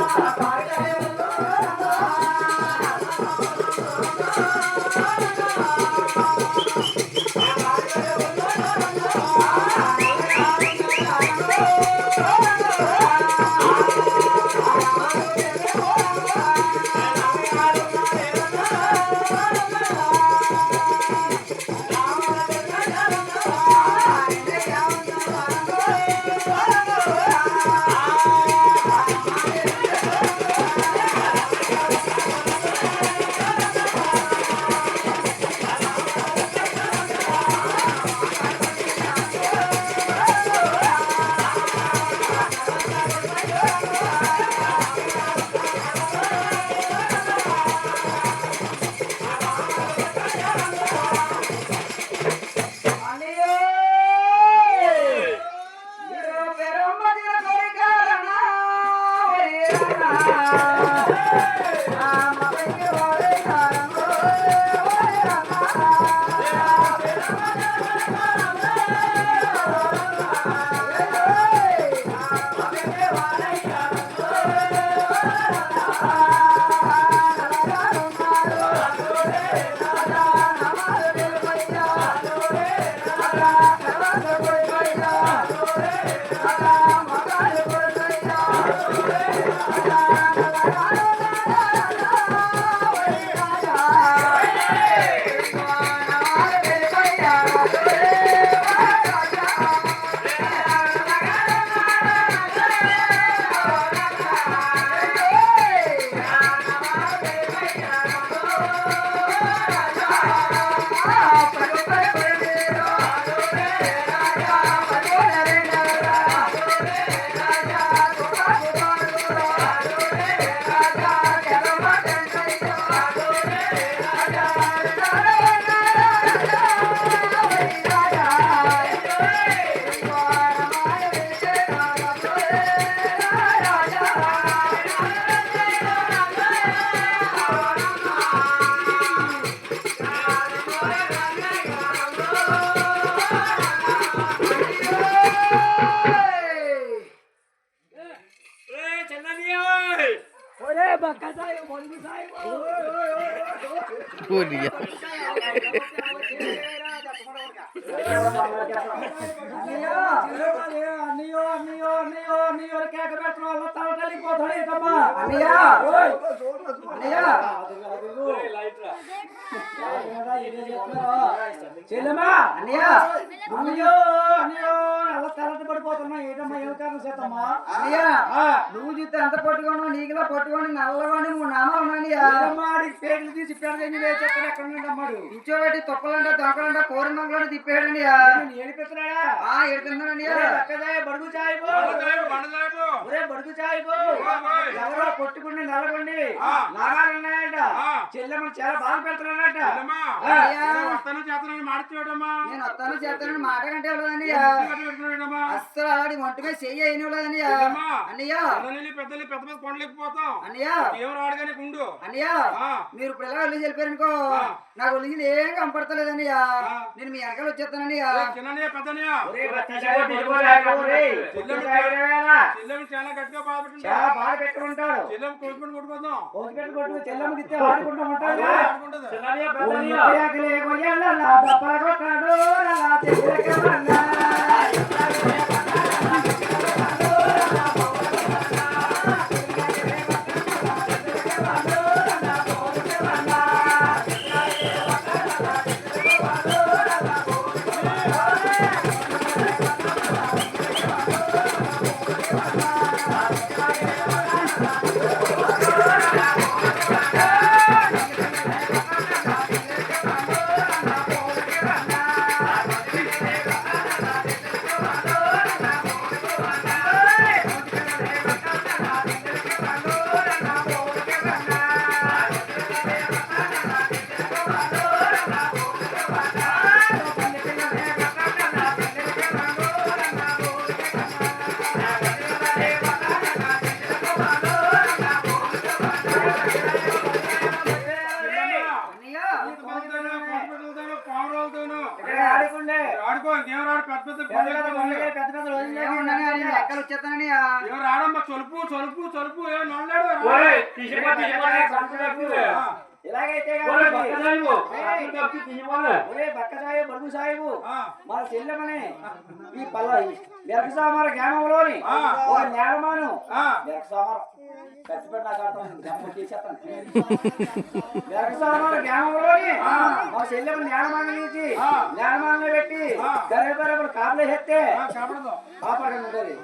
啊打一 పూరిగా అన్నయ్యో అన్నయ్యో అన్నయ్యో! అన్నయ్యో! చెల్లెమ్మా అలా పడిపోతున్నా. ఏంటమ్మా ఏం కారణం చేతమ్మా? అన్నయ్య! ఆ, నువ్వు చూస్తే ఎంత పట్టుకోను నీకులా పట్టుకొని నల్లగాని మూడు నామాలు ఏదమ్మా పేర్లు తీసి పెడదని చెక్కన ఎక్కడ నుండి అమ్మాడు పిచ్చోబెట్టి తొక్కలంట దొంకలంట కోరినంలో తిప్పాడండి నేను ఏడిపిస్తున్నాడా బడుగు చాయిపో బడుగు చాయిపో ఎవరో కొట్టుకుని నల్లగొండి. నాగాలు ఉన్నాయంట చెల్లెమ్మ చాలా బాధ పెడుతున్నాడంట. నేను వస్తాను చేస్తానని మాట కంటే ఇవ్వలేదండి అస్సలు అలాంటి ఒంటి మీద చెయ్యి అయిన ఇవ్వలేదండి అన్నయ్య. పెద్దలు పెద్ద పెద్ద కొండలేకపోతాం అన్నయ్య. ఏం రాడుగానే గుండు అన్నయ్య ఆ. మీరు ఇప్పుడు ఎలా వెళ్ళి చెప్పారనుకో నాకు ఒళ్ళు ఏం కనపడతలేదన్నయ్య నేను మీ వెనకాల. చెల్లెము చాలా గట్టిగా చాలా బాధ కొట్టుకుందాం. చెల్లెమ్మ ఆడుకుంటూ ఉంటాడు ఆడుకుంటది. లెక్కలు వచ్చేస్తానని రాడమ్మా చొలుపు చొలుపు చొలుపు. ఒరే బక్క సాయి బడుగు సాయిబు మన చెల్లెమని ఈ పల్ల వ్యవసాయ గ్రామంలోని ఆ. ఒక గ్రామంలోని. మా నుంచి పెట్టి కాపులు కాపాడదు. ఉంటుంది.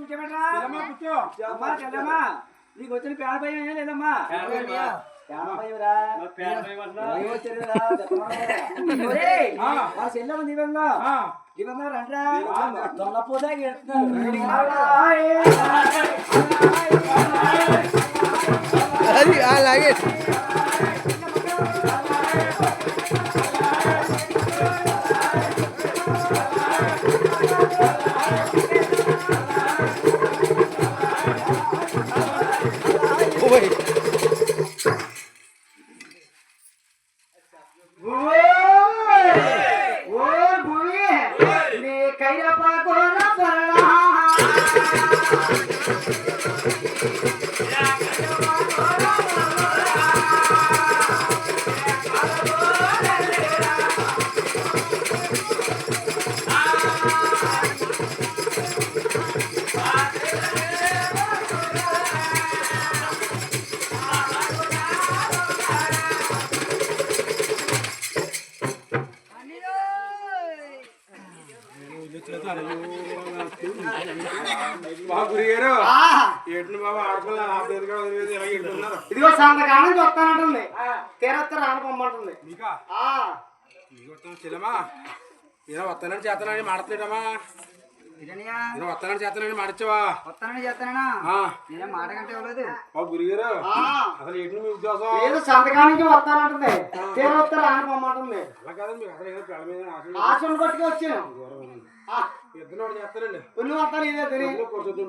కూర్చోబెట్టరా? కూర్చో. అమ్మా చెల్లమ్మా నీకు వచ్చిన పేడ భయం ఏం లేదమ్మా? చెల్లెమ్మ దివ్యంగా దివ్యంగా రండ్రా? అలాగే ఇదిగో సంతకాలం చూస్తానంటుంది తీరత్త రానుకోమంటుంది చెల్లమ్మా. ఇలా వస్తానని చేస్తానని మాడతలేడమ్మా. ఇలా వస్తానని చేస్తానని మాడచ్చావా? వస్తానని చేస్తానా నేనే మాట కంటే ఇవ్వలేదు. బాబు గురిగారు అసలు ఎట్లు మీ ఉద్దేశం? లేదు సంతకానికి వస్తానంటుంది. తీరత్త రానుకోమంటుంది అలా కాదండి మీకు అసలు ఏదో పిల్ల మీద ఆశ పట్టుకు వచ్చాను ఇద్దరు ఇదే కూర్చొద్దాం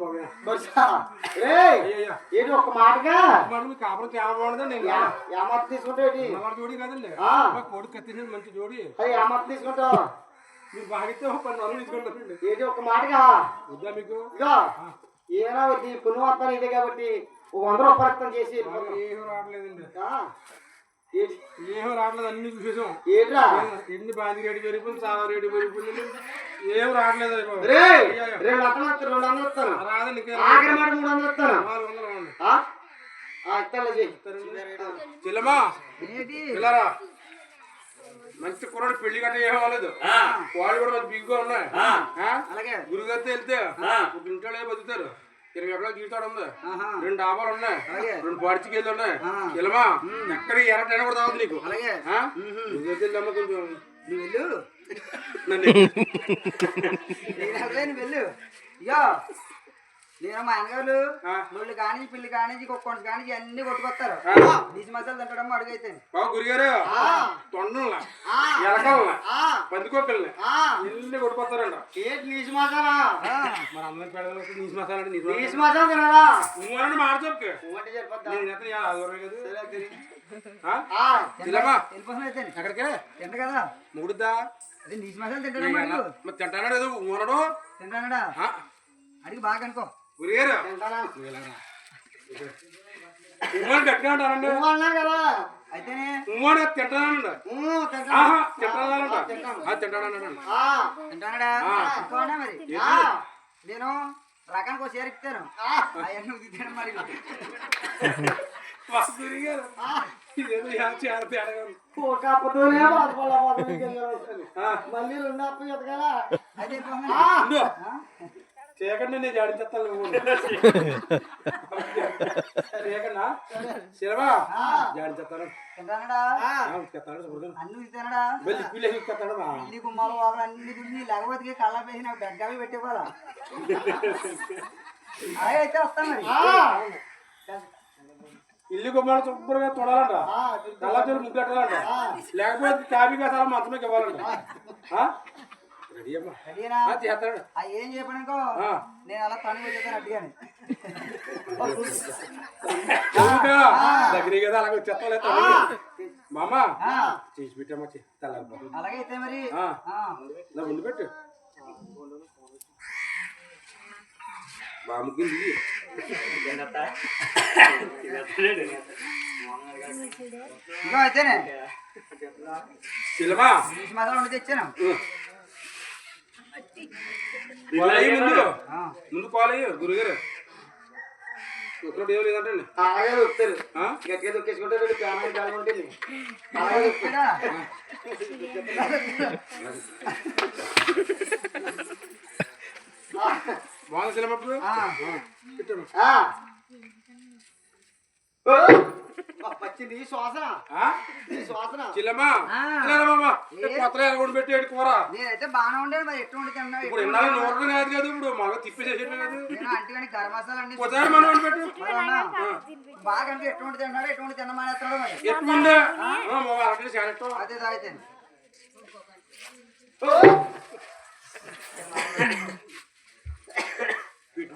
అయ్యయ్యా. ఏంటి ఒక్క మాటగా? మరి మీ కాపురం చాలా తీసుకుంటావు జోడి కాదండి. కొడుకు మంచి జోడి. అది ఏమత్త తీసుకుంటావు మీరు బాగితే ఒక పది వందలు తీసుకుంటారండి ఏంటి ఒక్క మాటగా? వద్దా మీకు? ఇదో పుణ్యం వస్తాను ఇదే కాబట్టి ఒక వంద రూపాయలు చేసి వెళ్ళిపోతాను. ఏం రావట్లేదండి. ఆ, ఏంటి- ఏం రావట్లేదు అన్ని చూసేసాం. ఏంట్రా? ఎన్ని బాంది రేటు పెరిగిపోయింది చాలా రేటు పెరిగిపోయింది ఏం రావట్లేదు. రే. రెండు వస్తాను రెండు ఆఖరి మాట మూడు మంచి కుర్రాడు పెళ్ళి గట్ట ఏం అవ్వలేదు. వాళ్ళు కూడా మంచి బిగ్గా ఉన్నాయి. ఆ? అలాగే. గురుగారితో వెళ్తే ఒక ఇంట్లో బతుకుతారు. ఇరవై ఎకరాల జీవితాడు ఉంది. ఆహా. రెండు డాబాలు ఉన్నాయి. అలాగే. రెండు పాడిచికెళ్ళి ఉన్నాయి. ఆ. ఇలమా ఎక్కడ ఎర్ర కూడా తాగుతుంది నీకు. అలాగే? గురుగారితో వెళ్ళమ్మా కొంచెం? నువ్వు వెళ్ళు. వెళ్ళు. ఇగో నేను మా ఆయనగారు ఆ. వాళ్ళు కానించి పిల్లి కానించి కుక్కొండ కానించి అన్ని కొట్టుకొస్తారు. నీసి మసాలు తింటడం అడుగైతే. బాబు గురుగారు? పందికొక్కల్ని ఇల్లు కొట్టుకొస్తారంట. ఏంటి మసాలా? మరి అందరం పెడదాం నీసు మసాలా అంటే మసాలా తినాలా? నువ్వు మాట చెప్పు? నేను ఎత్తని వరకే కదా. తినమ్మా. ఎక్కడికే? ముగుడుద్దా మసాలా మరి ఊనడు? అడిగి బాగా అనుకో గట్టిగా ఉంటానండి కదా. అయితేనే తింటానండి తింటానండి తింటానడా మరి? నేను రకానికి ఒక చీర ఇస్తాను అవన్నీ మరి. గురిగారు ఇదేదో యా చేర తేడాగా ఉంది. ఒక అప్పతోనే మళ్ళీ రెండు అప్పు ఎదగాల. చేయకండి నేను జాడించేస్తాను. చేయకన్నా శిలవా జాడించేస్తాను అన్ని ఉతికానడా వెళ్ళి అన్ని గుమ్మాలు గురించి లేకపోతే కళ్ళ పేసిన బెడ్డవి పెట్టివ్వాలా అలాగే అయితే వస్తాను మరి. ఇల్లు గుమ్మాలు శుభ్రంగా తొడాలంట. కళ్ళతో ముగ్గట్టాలంట లేకపోతే కాపీ కథాల మంచమే ఇవ్వాలంట. ఆ? రెడీ అమ్మా. రెడీనా? ఆ, చేస్తాడు ఏం చెప్పానుకో. నేను అలా తను వచ్చేస్తాను అడ్డిగాని అవునా? దగ్గరే కదా అలాగే వచ్చేస్తా మామ? చేసి పెట్టమ్మా తెల్లారి అలాగే అయితే మరి. ముందు పెట్టు. దిగి ఇదిగో అయితేనే నీటి మసాలా వండి తెచ్చాను. ముందు. ఆ. ముందు పాలయ్యి గురుగారు. ఏం లేదంటండి అలాగే దొరుకుతారు ఆ? గట్టిగా దొక్కేసుకుంటే వీళ్ళు ప్రాణాలు చాలా ఉంటుంది అలాగే చెప్పాడా? వచ్చింది శ్వాసన? శ్వాసన? చిల్లమ్మా ఎలాగొండి పెట్టి ఏడు కూర. నేనైతే బాగానే ఉండేది మరి ఎట్టు ఇప్పుడు ఎండాలి నూరడం కాదు కదా ఇప్పుడు మగ తిప్పేసేసేది కాదు. అంటే కానీ గరం మసాలా అండి. ఒకసారి మనం వండి పెట్టు. మరి అన్నా, బాగా అంటే ఎట్టు వండి తిన్నాడు? ఎటు వండి తిన్నమానేస్తాడు మరి? అదే తాగితే.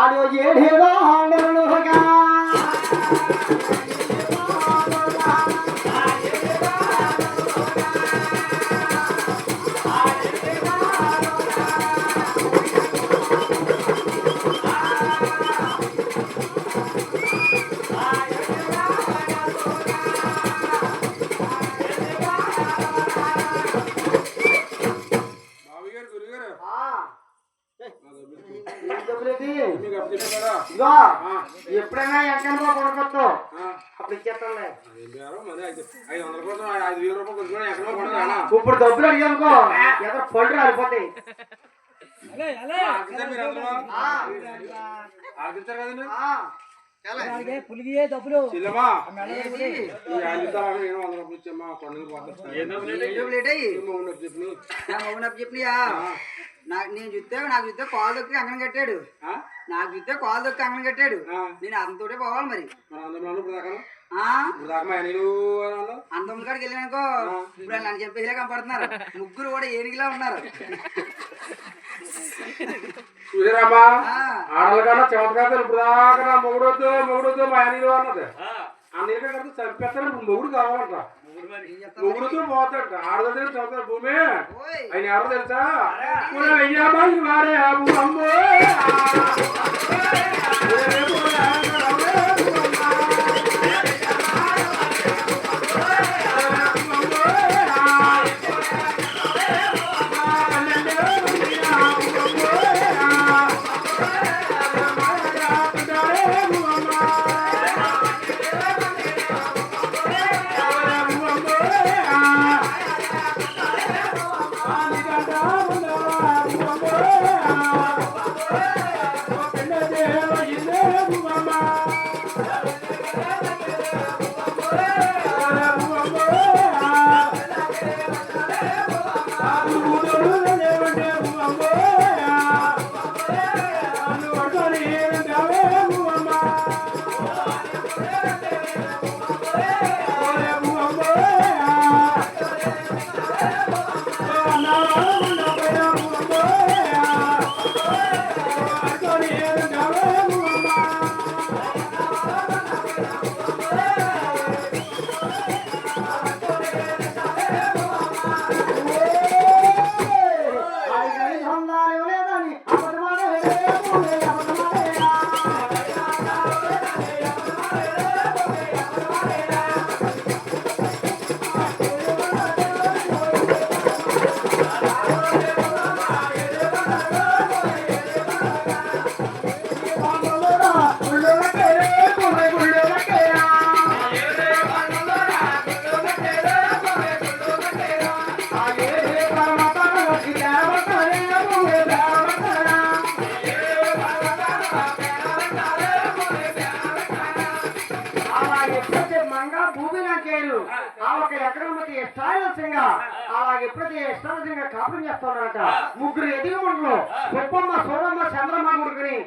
ಆಡೋ ಏ ఇప్పుడు డబ్బులు అడిగానుకో ఎక్కడ పళ్ళు రాలిపోతాయి. పులిగియే డబ్బులు. నేను చూస్తే నాకు చూస్తే కాలు దొక్కి అంగనం కట్టాడు. నాకు చూస్తే కాలు దొక్కి అంగనం కట్టాడు. ఆ. నేను అతనితోటే పోవాలి మరి. అందం కాడికి వెళ్ళానుకో ఇప్పుడు నన్ను చెప్పేలా కనపడుతున్నారు. ముగ్గురు కూడా ఏనుగులా ఉన్నారు. చూసారమ్మా ఆ. ఆడల కన్నా చమత్కారం ఇప్పుడు దాకా నా మొగుడొద్దు మొగుడొద్దు మా నీళ్ళు అన్నది. ఆ. నీళ్ళ కడితే చంపేస్తారు ఇప్పుడు మొగుడు కావాలంట. మొగుడుతో పోతాడు ఆడదంటే చదువుతారు భూమి. ఓయ్. ఆయన ఎవరు తెలుసా? వారే అమ్ము. అమ్మో ఎకరమ్మకి అలాగే ఇప్పటికే ఇష్టాలసింగా కాపురం చేస్తున్నారట ముగ్గురు ఎదిగమంటలు గొప్పమ్మ సోరమ్మ చంద్రమ్మ కొడుకుని